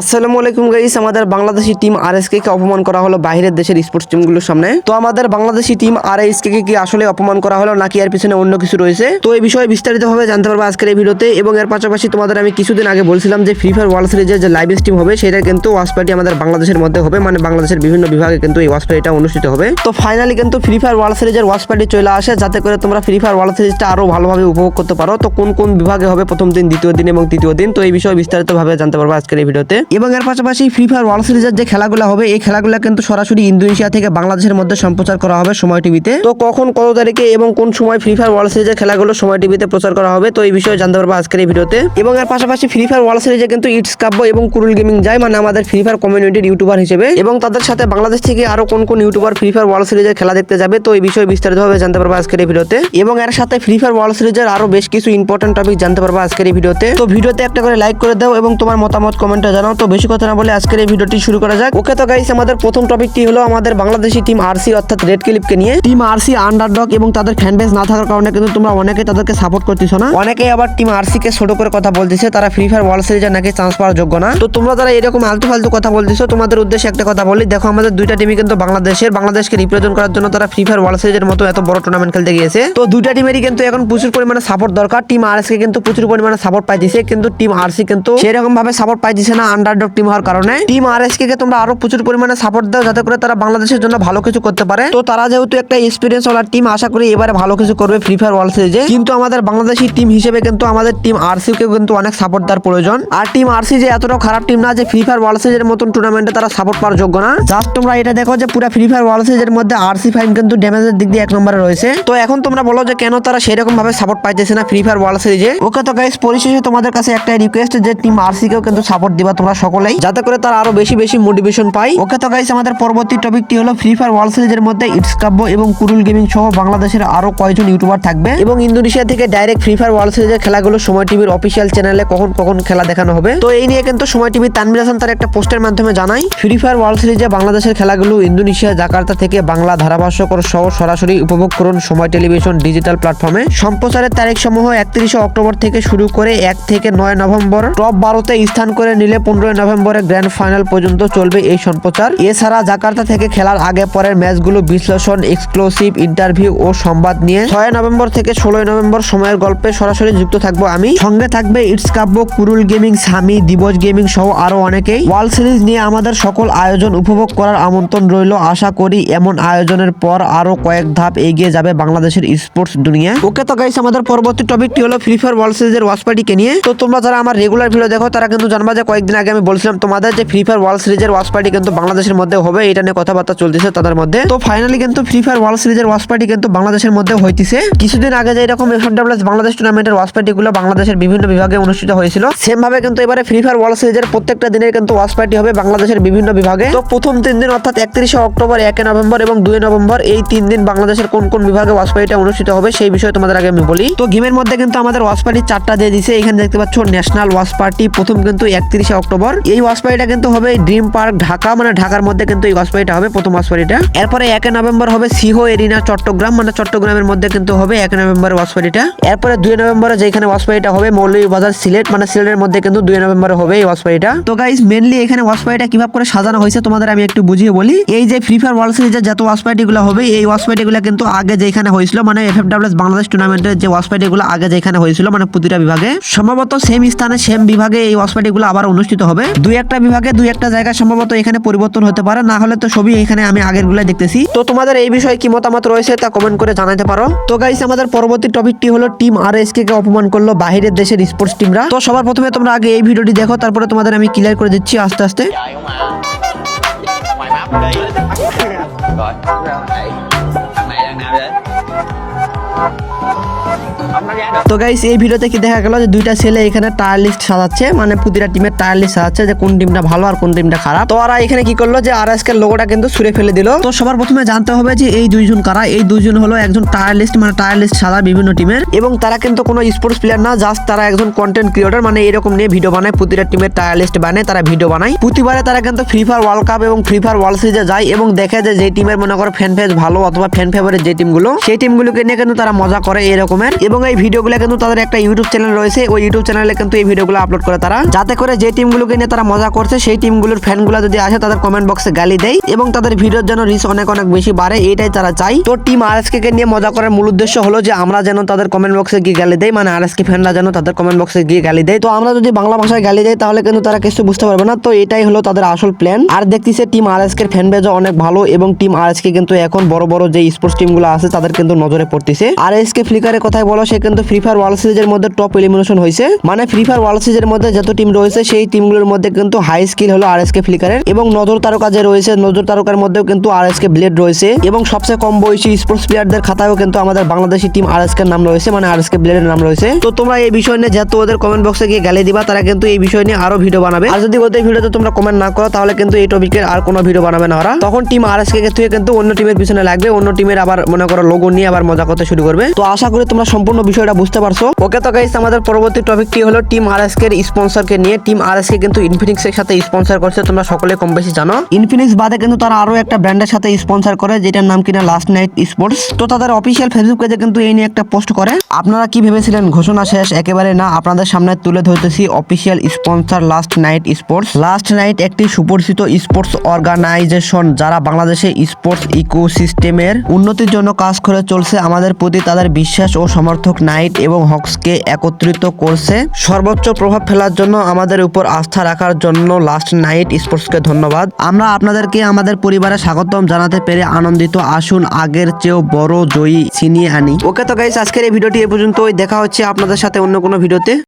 আসসালামু আলাইকুম গাইস আমাদের বাংলাদেশি টিম আর কে অপমান করা হলো বাইরের দেশের স্পোর্টস টিমগুলোর সামনে। তো আমাদের বাংলাদেশি টিম আর কে কি আসলে অপমান করা হলো নাকি এর পিছনে অন্য কিছু রয়েছে? তো এই বিষয়ে বিস্তারিতভাবে জানতে পারব আজকের এই ভিডিওতে এবং এর পাশাপাশি তোমাদের আমি কিছুদিন আগে বলছিলাম যে ফ্রি ফায়ার ওয়ার্ল্ড সিরিজের যে লাইভ স্ট্রিম হবে, সেটা কিন্তু ওয়াচ পার্টি আমাদের বাংলাদেশের মধ্যে হবে মানে বাংলাদেশের বিভিন্ন বিভাগে কিন্তু এই ওয়াচ পার্টিটা অনুষ্ঠিত হবে। তো ফাইনালি কিন্তু ফ্রি ফায়ার ওয়ার্ল্ড সিরিজের ওয়াচ পার্টি চলে আসে, যাতে করে তোমরা ফ্রি ফায়ার ওয়ার্ল্ড সিরিজটা আরও ভালোভাবে উপভোগ করতে পারো। তো কোন কোন বিভাগে হবে প্রথম দিন, দ্বিতীয় দিন এবং তৃতীয় দিন, তো এই বিষয়ে বিস্তারিতভাবে জানতে পারব আজকের এই ভিডিওতে। এবং এর পাশাপাশি ফ্রি ফায়ার ওয়ার্ল্ড সিরিজের যে খেলাগুলো হবে, এই খেলাগুলো কিন্তু সরাসরি ইন্দোনেশিয়া থেকে বাংলাদেশের মধ্যে সম্প্রচার করা হবে সময় টিভিতে। তো কখন, কত তারিখে এবং কোন সময় ফ্রি ফায়ার ওয়ার্ল্ড সিরিজের খেলাগুলো সময় টিভিতে প্রচার করা হবে, তো এই বিষয়ে জানতে পারব আজকের এই ভিডিওতে। এবং এর পাশাপাশি ফ্রি ফায়ার ওয়ার্ল্ড সিরিজে কিন্তু ইটস কাব্য এবং কুরুল গেমিং যায় মানে আমাদের ফ্রি ফায়ার কমিউনিটির ইউটিউবার হিসেবে। এবং তাদের সাথে বাংলাদেশ থেকে আরও কোন কোন ইউটিউবার ফ্রি ফায়ার ওয়ার্ল্ড সিরিজের খেলা দেখতে যাবে, তো এই বিষয়ে বিস্তারিতভাবে জানতে পারব আজকের এই ভিডিওতে। এবং এর সাথে ফ্রি ফায়ার ওয়ার্ল্ড সিরিজের আরও বেশ কিছু ইম্পর্টেন্ট টপিক জানতে পারব আজকের এই ভিডিওতে। তো ভিডিওতে একটা করে লাইক করে দাও এবং তোমার মতামত কমেন্টে জানাও তো বেশি কথা না বলে আজকের এই ভিডিওটি শুরু করা যাক। ওকে তো গাইস আমাদের প্রথম টপিকটি হলো আমাদের বাংলাদেশি টিম আরসি অর্থাৎ রেড ক্লিপকে নিয়ে। টিম আরসি আন্ডারডগ এবং তাদের ফ্যান বেস না থাকার কারণে কিন্তু তোমরা অনেকে তাদেরকে সাপোর্ট করতেছো না। অনেকে আবার টিম আরসি কে ছোট করে কথা বলতেছে তারা ফ্রি ফায়ার ওয়ার্ল্ড সিরিজে নাকি চান্স পাওয়ার যোগ্য না। তো তোমরা যারা এরকম আলতু ফালতু কথা বলতেছো তোমাদের উদ্দেশ্যে একটা কথা বলি দেখো আমাদের দুইটা টিমই কিন্তু বাংলাদেশের বাংলাদেশকে রিপ্রেজেন্ট করার জন্য তারা ফ্রি ফায়ার ওয়ার্ল্ড সিরিজের মতো এত বড় টুর্নামেন্ট খেলতে গিয়েছে। তো দুইটা টিমেরই কিন্তু এখন প্রচুর পরিমাণে সাপোর্ট দরকার টিম আরএস কে কিন্তু প্রচুর পরিমাণে সাপোর্ট পাইতেছে কিন্তু টিম আরসি কিন্তু সেরকম ভাবে সাপোর্ট পাইতেছে না আন্ডারডগ টিম হওয়ার কারণে টিম আরএস কে তোমরা আরও প্রচুর পরিমাণে সাপোর্ট দাও যাতে করে তারা বাংলাদেশের জন্য ভালো কিছু করতে পারে। তো তারা যেহেতু একটা এক্সপিরিয়েন্স ওয়ালা টিম আশা করি এবারে ভালো কিছু করবে ফ্রি ফায়ার ওয়ার্ল্ড সিরিজে কিন্তু আমাদের বাংলাদেশি টিম হিসেবে কিন্তু আমাদের টিম আরসি কে কিন্তু অনেক সাপোর্ট দেওয়ার প্রয়োজন। আর টিম আরসি যে এতটাও খারাপ টিম না যে ফ্রি ফায়ার ওয়ার্ল্ড সিরিজের মতন টুর্নামেন্টে তারা সাপোর্ট পাওয়ার যোগ্য না। জাস্ট তোমরা এটা দেখো যে পুরো ফ্রি ফায়ার ওয়ার্ল্ড সিরিজের মধ্যে আরসি ফাইভ কিন্তু ড্যামেজের দিক দিয়ে এক নম্বরে রয়েছে। তো এখন তোমরা বলো যে কেন তারা সেরকম ভাবে সাপোর্ট পাইতেছে না ফ্রি ফায়ার ওয়ার্ল্ড সিরিজে ওকে তো গাইস পরিশেষে তোমাদের কাছে একটা রিকোয়েস্ট যে টিম আরসি কেও কিন্তু সাপোর্ট দিবা, তোমরা সকলেই। যাতে করে তারা আরও বেশি বেশি মোটিভেশন পায় ওকে তো গাইস আমাদের পরবর্তী টপিকটি হলো ফ্রি ফায়ার ওয়ার্ল্ড সিরিজের মধ্যে ইটস কাব্য এবং কুরুল গেমিং সহ বাংলাদেশের আরও কয়েকজন ইউটিউবার থাকবে। এবং ইন্দোনেশিয়া থেকে ডাইরেক্ট ফ্রি ফায়ার ওয়ার্ল্ড সিরিজের খেলাগুলো সময় টিভির অফিসিয়াল চ্যানেলে কখন কখন খেলা দেখানো হবে। তো এই নিয়ে কিন্তু সময় টিভি তানমির হাসান তার একটা পোস্টের মাধ্যমে জানাই। ফ্রি ফায়ার ওয়ার্ল্ড সিরিজে বাংলাদেশের খেলাগুলো ইন্দোনেশিয়া, জাকার্তা থেকে বাংলা ধারাভাষ্যকর সহ সরাসরি উপভোগ করুন সময় টেলিভিশন ডিজিটাল প্ল্যাটফর্মে। সম্প্রচারের তারিখ সমূহ একত্রিশে অক্টোবর থেকে শুরু করে এক থেকে নয় নভেম্বর। টপ বারোতে স্থান করে নিলে পনেরোই নভেম্বরে গ্র্যান্ড ফাইনাল পর্যন্ত চলবে এই সম্প্রচার। এছাড়া জাকার্তা থেকে খেলার আগে পরের ম্যাচগুলো বিশ্লেষণ এক্সক্লুসিভ ইন্টারভিউ ও সংবাদ নিয়ে ছয় নভেম্বর থেকে ষোলোই নভেম্বর সময়ের গল্পে সরাসরি যুক্ত থাকব আমি। সঙ্গে থাকবে ইটস কাব্য কুরুল গেমিং সামি দিবস গেমিং সহ আরও অনেকেই। ওয়ার্ল্ড সিরিজ নিয়ে আমাদের সকল আয়োজন উপভোগ করার আমন্ত্রণ রইল। আশা করি এমন আয়োজনের পর আরও কয়েক ধাপ এগিয়ে যাবে বাংলাদেশের স্পোর্টস দুনিয়া। ওকে তো গাইস আমাদের পরবর্তী টপিকটি হলো ফ্রি ফায়ার ওয়ার্ল্ড সিরিজের ওয়াচ পার্টিকে নিয়ে। তো তোমরা যারা আমার রেগুলার ভিডিও দেখো, তারা কিন্তু জানবা যে কয়েকদিন আগে আমি বলছিলাম তোমাদের যে ফ্রি ফায়ার ওয়ার্ল্ড সিরিজের ওয়াচ পার্টি কিন্তু বাংলাদেশের মধ্যে হবে, এটা নিয়ে কথাবার্তা চলতেছে তাদের মধ্যে। তো ফাইনালি কিন্তু ফ্রি ফায়ার ওয়ার্ল্ড সিরিজের ওয়াচ পার্টি কিন্তু বাংলাদেশের মধ্যে হইতেছে। কিছুদিন আগে যে এরকম এফ এফএডব্লিউএস বাংলাদেশ টুর্নামেন্টের ওয়াচ পার্টি গুলো বাংলাদেশের বিভিন্ন বিভাগে অনুষ্ঠিত হয়েছিল সেম ভাবে কিন্তু এবারে ফ্রি ফায়ার ওয়ার্ল্ড সিরিজের প্রত্যেকটা দিনের কিন্তু ওয়াচ পার্টি হবে বাংলাদেশের বিভিন্ন বিভাগে। তো প্রথম তিন দিন অর্থাৎ একত্রিশে অক্টোবর, একে নভেম্বর এবং দুই নভেম্বর এই তিন দিন বাংলাদেশের কোন কোন বিভাগে ওয়াচ পার্টিটা অনুষ্ঠিত হবে সেই বিষয়ে তোমাদের আগে আমি বলি। তো গেমের মধ্যে কিন্তু আমাদের ওয়াচ পার্টি চারটা দিয়ে দিছে, এখানে দেখতে পাচ্ছ ন্যাশনাল ওয়াচ পার্টি প্রথম কিন্তু একত্রিশে অক্টোবর এই ওয়াচ পার্টিটা কিন্তু হবে ড্রিম পার্ক ঢাকা মানে ঢাকার মধ্যে কিন্তু এই ওয়াচ পার্টিটা হবে প্রথম ওয়াচ পার্টিটা এরপরে একে নভেম্বর হবে সিহো এরিনা চট্টগ্রাম মানে চট্টগ্রামের মধ্যে কিন্তু হবে এক নভেম্বর ওয়াচ পার্টিটা এরপরে দুই নভেম্বরে যেখানে ওয়াচ পার্টিটা হবে মৌলভীবাজার সিলেট মানে সিলেটের মধ্যে কিন্তু দুই নভেম্বরে হবে এই ওয়াচ পার্টিটা তো গাইজ মেনলি এখানে ওয়াচ পার্টিটা কীভাবে করে সাজানো হয়েছে তোমাদের আমি একটু বুঝিয়ে বলি এই যে ফ্রি ফায়ার ওয়ার্ল্ড সিরিজের যত ওয়াচ পার্টি গুলো হবে এই ওয়াচ পার্টি গুলো কিন্তু আগে যেখানে হয়েছিল মানে এফ এফএফডব্লিউএস বাংলাদেশ টুর্নামেন্টের যে ওয়াচ পার্টি গুলো আগে যেখানে হয়েছিল মানে প্রতিটা বিভাগে সম্ভবত সেম স্থানে সেম বিভাগে এই ওয়াচ পার্টি গুলো আবার অনুষ্ঠিত হবে। দুই একটা বিভাগে দুই একটা জায়গায় সম্ভবত এখানে পরিবর্তন হতে পারে। না হলে তো সবই এখানে আমি আগেরগুলো দেখতেছি। তো তোমাদের এই বিষয়ে কি মতামত রয়েছে তা কমেন্ট করে জানাতে পারো। তো গাইস আমাদের পরবর্তী টপিকটি হলো টিম আর এস কে অপমান করল বাইরের দেশের স্পোর্টস টিমরা তো সবার প্রথমে তোমরা আগে এই ভিডিওটি দেখো, তারপরে তোমাদের আমি ক্লিয়ার করে দিচ্ছি আস্তে আস্তে। তো গাইস এই ভিডিওতে কি দেখা গেল যে দুইটা ছেলে এখানে টায়ার লিস্ট সাজাচ্ছে? মানে প্রতিটা টিমের টায়ার লিস্ট সাজাচ্ছে যে কোন টিমটা ভালো আর কোন টিমটা খারাপ। তো ওরা এখানে কি করল যে আর এর লোগোটা কিন্তু ছুড়ে ফেলে দিল। তো সবার প্রথমে জানতে হবে যে এই দুইজন কারা? এই দুইজন হলো একজন টায়ার লিস্ট মানে টায়ার লিস্ট সাজা বিভিন্ন টিমের এবং তারা কিন্তু কোনো স্পোর্টস প্লেয়ার না জাস্ট তারা একজন কন্টেন্ট ক্রিয়েটর মানে এরকম নিয়ে ভিডিও বানায় প্রতিটা টিমের টায়ার লিস্ট বানায়, তারা ভিডিও বানায়। প্রতিবারে তারা কিন্তু ফ্রি ফায়ার ওয়ার্ল্ড কাপ এবং ফ্রি ফায়ার ওয়ার্ল্ড সিরিজে যায় এবং দেখে যে যে টিমের মনে করো ফ্যান ফেজ ভালো অথবা ফ্যান ফেভারিট যে টিমগুলো সেই টিমগুলোকে নিয়ে কিন্তু তারা মজা করে এরকমের। এবং এই ভিডিওগুলো কিন্তু তাদের একটা ইউটিউব চ্যানেল রয়েছে। ওই ইউটিউব চ্যানেলে কিন্তু এই ভিডিওগুলো আপলোড করে তারা। যাতে করে যে টিমগুলোকে নিয়ে তারা মজা করছে, সেই টিমগুলোর ফ্যানগুলো যদি আসে, তাদের কমেন্ট বক্সে গালি দেয় এবং তাদের ভিডিওর যেন রিচ অনেক অনেক বেশি বাড়ে, এটাই তারা চাই তো টিম আরএসকে কে নিয়ে মজা করার মূল উদ্দেশ্য হলো যে, আমরা যেন তাদের কমেন্ট বক্সে গিয়ে গালি দেয় মানে আর এস কে ফ্যানরা যেন তাদের কমেন্ট বক্সে গিয়ে গালি দেয়। তো আমরা যদি বাংলা ভাষায় গালি দেয় তাহলে কিন্তু তারা কিছু বুঝতে পারবে না। তো এটাই হলো তাদের আসল প্ল্যান আর দেখতেছে টিম আর এস ফ্যান বেজও অনেক ভালো এবং টিম আর এস কে কিন্তু এখন বড় বড় যে স্পোর্টস টিমগুলো আছে, তাদের কিন্তু নজরে পড়তেছে। আর এস কে ফ্লিকারের কথাই বলো সে কিন্তু ফ্রি ফায়ার ওয়ার্ল্ড সিরিজের মধ্যে টপ এলিমিনেশন হয়েছে। মানে ফ্রি ফায়ার ওয়ার্ল্ড সিরিজের মধ্যে যত টিম রয়েছে, সেই টিমগুলোর মধ্যে কিন্তু হাই স্কিল হলো আরএসকে ফ্লিকারের এবং নজর তারকা যে রয়েছে, নজর তারকার মধ্যেও কিন্তু আরএসকে ব্লেড রয়েছে এবং সবচেয়ে কম বয়সী স্পোর্টস প্লেয়ারদের খাতায়ও কিন্তু আমাদের বাংলাদেশি টিম আরএসকে নাম রয়েছে মানে আরএসকে ব্লেডের নাম রয়েছে। তো তোমরা এই বিষয় নিয়ে যেহেতু ওদের কমেন্ট বক্সে গিয়ে গালি দিবা, তারা কিন্তু এই বিষয় নিয়ে আরও ভিডিও বানাবে। আর যদি ওদের ভিডিওতে তোমরা কমেন্ট না করো, তাহলে কিন্তু এই টপিকের আর কোনো ভিডিও বানাবে না ওরা। তখন টিম আরএসকে কে থেকে কিন্তু অন্য টিমের পিছনে লাগবে, অন্য টিমের আবার মনে করো লোগো নিয়ে আবার মজা করতে শুরু করবে। তো আশা করি তোমরা সম্পূর্ণ বিষয়টা বুঝতে পারছ? ওকে তো গাইস আমাদের পরবর্তী টপিকটি হলো? টিম আর আরএসকে এর স্পন্সরকে নিয়ে টিম আর এস কে কিন্তু ইনফিনিক্স এর সাথে স্পন্সর করছে, তোমরা সকলে কম বেশি জানো। ইনফিনিক্স বাদে কিন্তু তারা আরও একটা ব্র্যান্ডের সাথে স্পন্সর করে, যেটার নাম কিনা লাস্ট নাইট স্পোর্টস তো তাদের অফিসিয়াল ফেসবুক পেজে কিন্তু এই নিয়ে একটা পোস্ট করে। আপনারা কি ভেবেছিলেন? ঘোষণা শেষ, একেবারে না, আপনাদের সামনে তুলে ধরতেছি official sponsor last night sports last night একটি সুপরিচিত স্পোর্টস অর্গানাইজেশন যারা বাংলাদেশে স্পোর্টস ইকোসিস্টেমের উন্নতির জন্য কাজ করে চলছে। আমাদের প্রতি তাদের বিশ্বাস ও সমর্থক নাইট এবং হকসকে একত্রিত করছে। সর্বোচ্চ প্রভাব ফেলার জন্য আমাদের উপর আস্থা রাখার জন্য লাস্ট নাইট স্পোর্টসকে ধন্যবাদ। আমরা আপনাদেরকে আমাদের পরিবারে স্বাগতম জানাতে পেরে আনন্দিত। আসুন, আগের চেয়েও বড় জয়ী ছিনিয়ে আনি। ওকে তো গাইস আজকের এই ভিডিওটি এ পর্যন্তই। দেখা হচ্ছে আপনাদের সাথে অন্য কোনো ভিডিওতে।